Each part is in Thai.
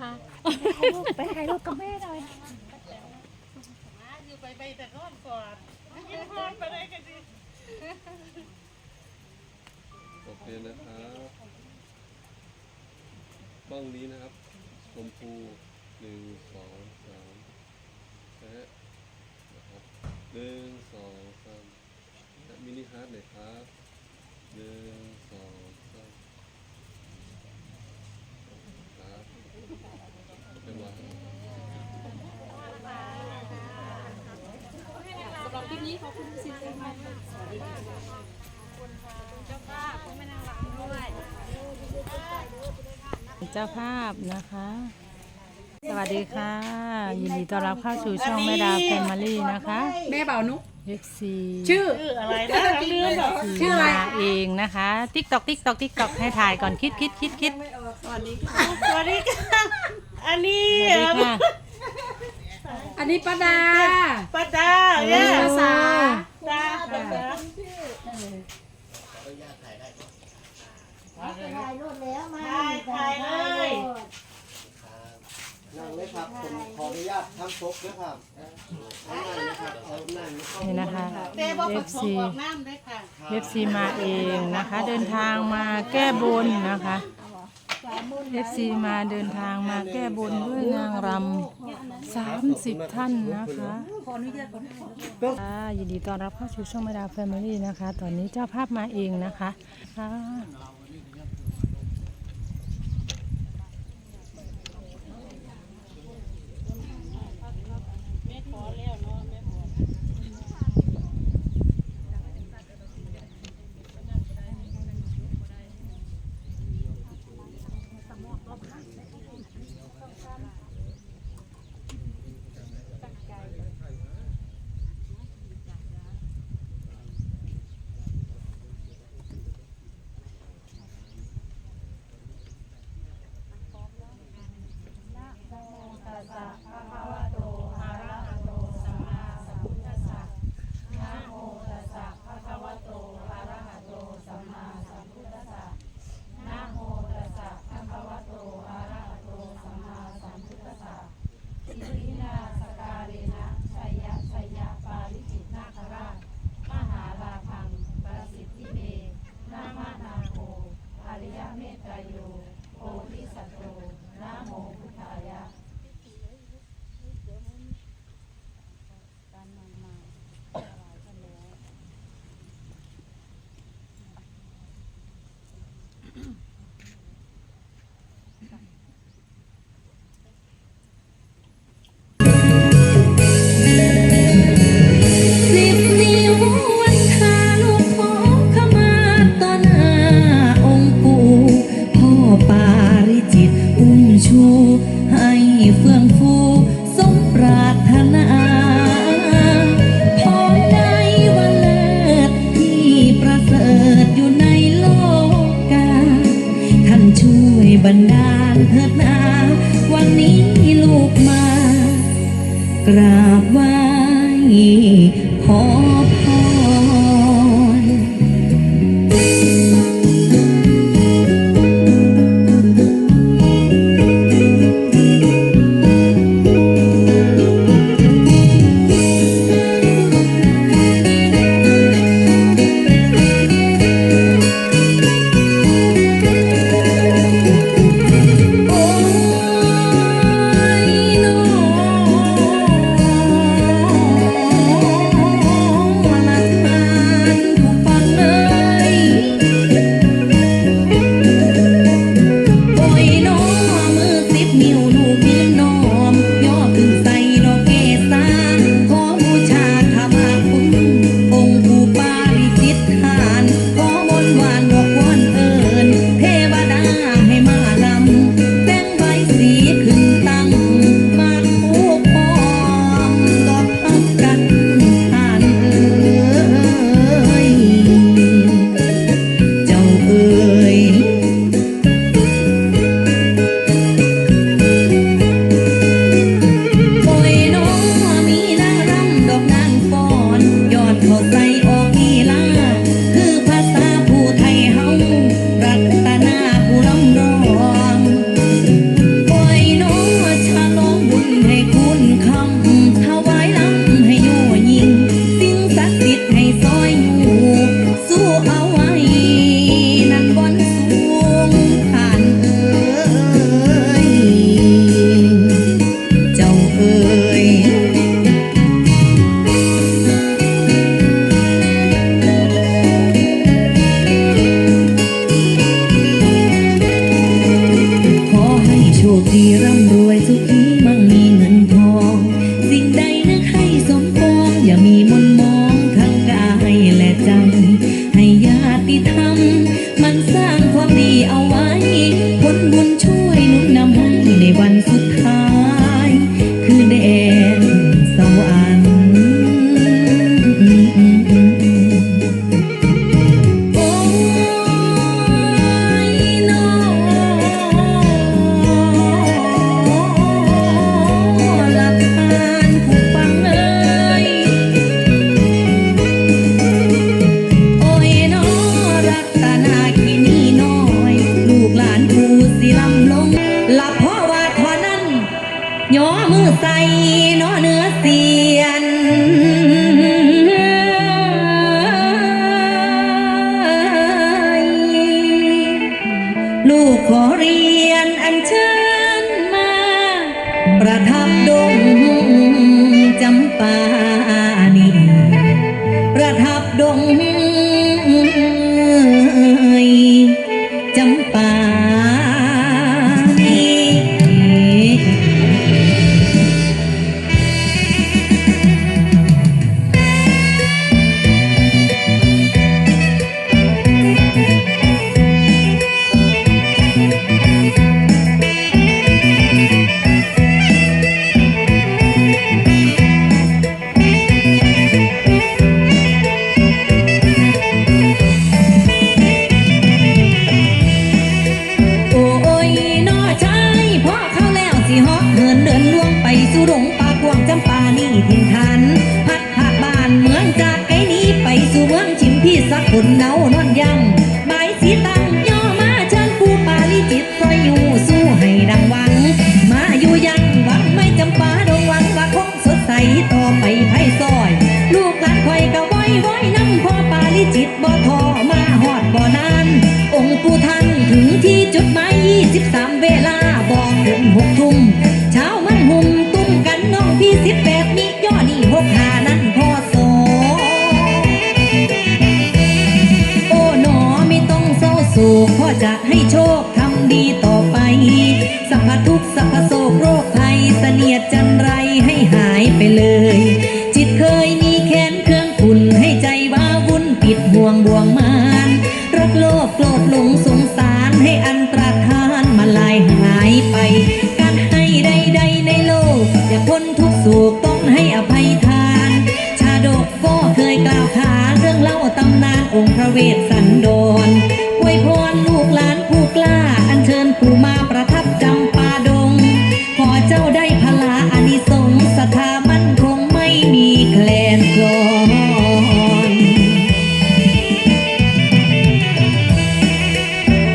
คะไปถ่ายรูปกับแม่หน่อยอยู่ไปไปแต่ก้อนก่อนกินพรไปได้กันดิโอเคนะครับบ้องนี้นะครับชมพูหนึ่งสองสามแชะนะครับหนึ่งสองสามและมินิฮาร์ดหน่อยครับหนึ่งสองสามครับเป็นไร สำหรับคลิปนี้ ขอบคุณสินเซมากค่ะสวัสดีค่ะเจ้าภาพคุณแม่นางรำด้วยเจ้าภาพนะคะ สวัสดีค่ะ ยินดีต้อนรับเข้าสู่ช่องแม่ดาแฟมิลี่นะคะ แม่เบานุก FC ชื่อชื่ออะไรนะลืมเหรอชื่ออะไรมาเองนะคะติ๊กตอกติ๊กตอกติ๊กตอกให้ถ่ายก่อนคิดคิดคิดคิดสวัสดีค่ะอันนี้สวัสดีค่ะอันนี้ป้าดาป้าดาเนี่ยภาษาดาดา ถ่ายรูปแล้วมาถ่ายถ่ายเลยนั่งเลยครับผมขออนุญาตทำซกด้ครับนั่งนะครับเอานั่งเข้านี่นะคะเต้บอกผสมออกน้ำด้วยค่ะ FC มาเองนะคะ เดินทางมาแก้บนนะคะ FC มาเดินทางมาแก้บนด้วยนางรำ สามสิบท่านนะคะค่ะยินดีต้อนรับเข้าสู่ช่องมาดาแฟมิลี่นะคะ ตอนนี้เจ้าภาพมาเองนะคะค่ะ ราบไหว้ขอ บุญเงานอนยำบายสีตังย่อมาเชิญผู้ปาลิจิตปอยอยู่สู้ให้ดังวัง มาอยู่ยังหวังไม่จำปาดงหวังว่าคงสดใสต่อไปไพ่ซอย ลูกหลานคอยกะว้อยว้อยน้ำพ่อปาลิจิตบ่ทอ เวสสันโดรอวยพรลูกหลานผู้กล้า อัญเชิญผู้มาประทับจำปาดง ขอเจ้าได้พลาอานิสงส์สถามันคงไม่มีแคลนกลอน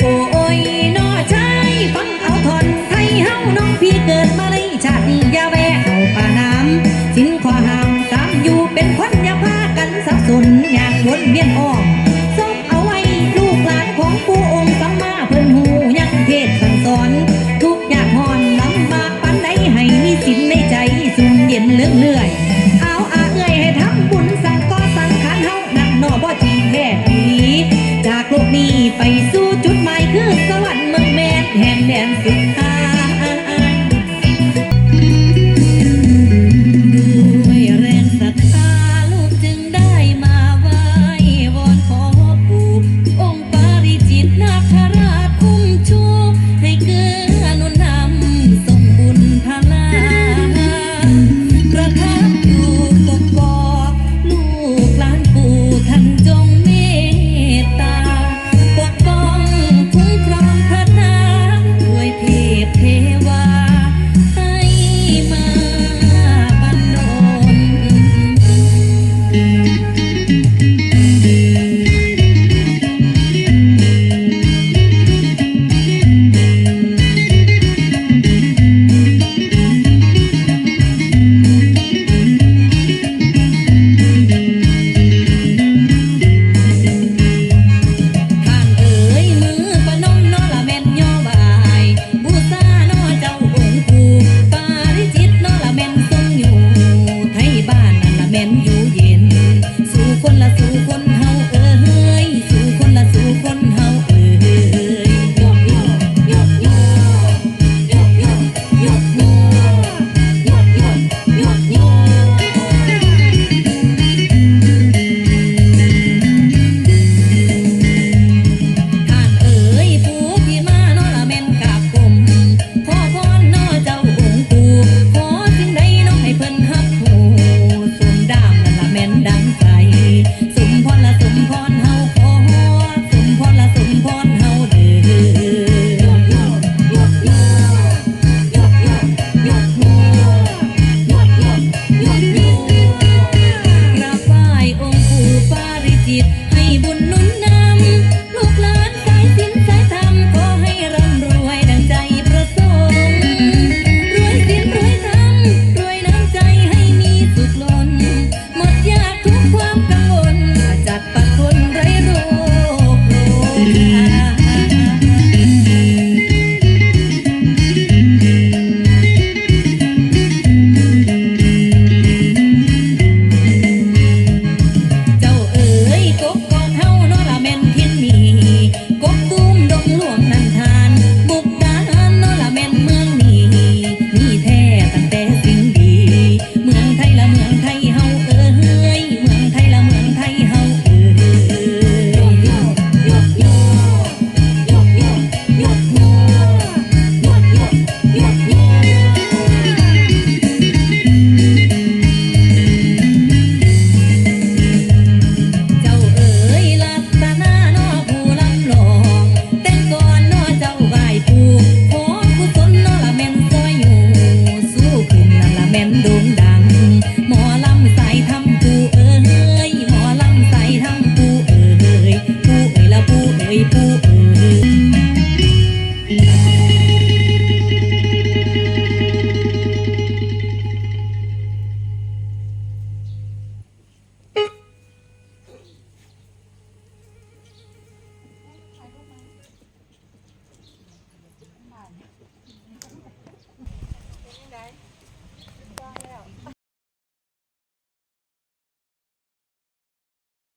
โอ้ยนอชาฟังเอาทอนไทยเฮาน้องพี่เกิดมาในชาติยาแวเอาป่าน้ำสินขอหามตามอยู่เป็นคนย่าพากันสับสนอยากวนเวียนอ้อ Thank you. You.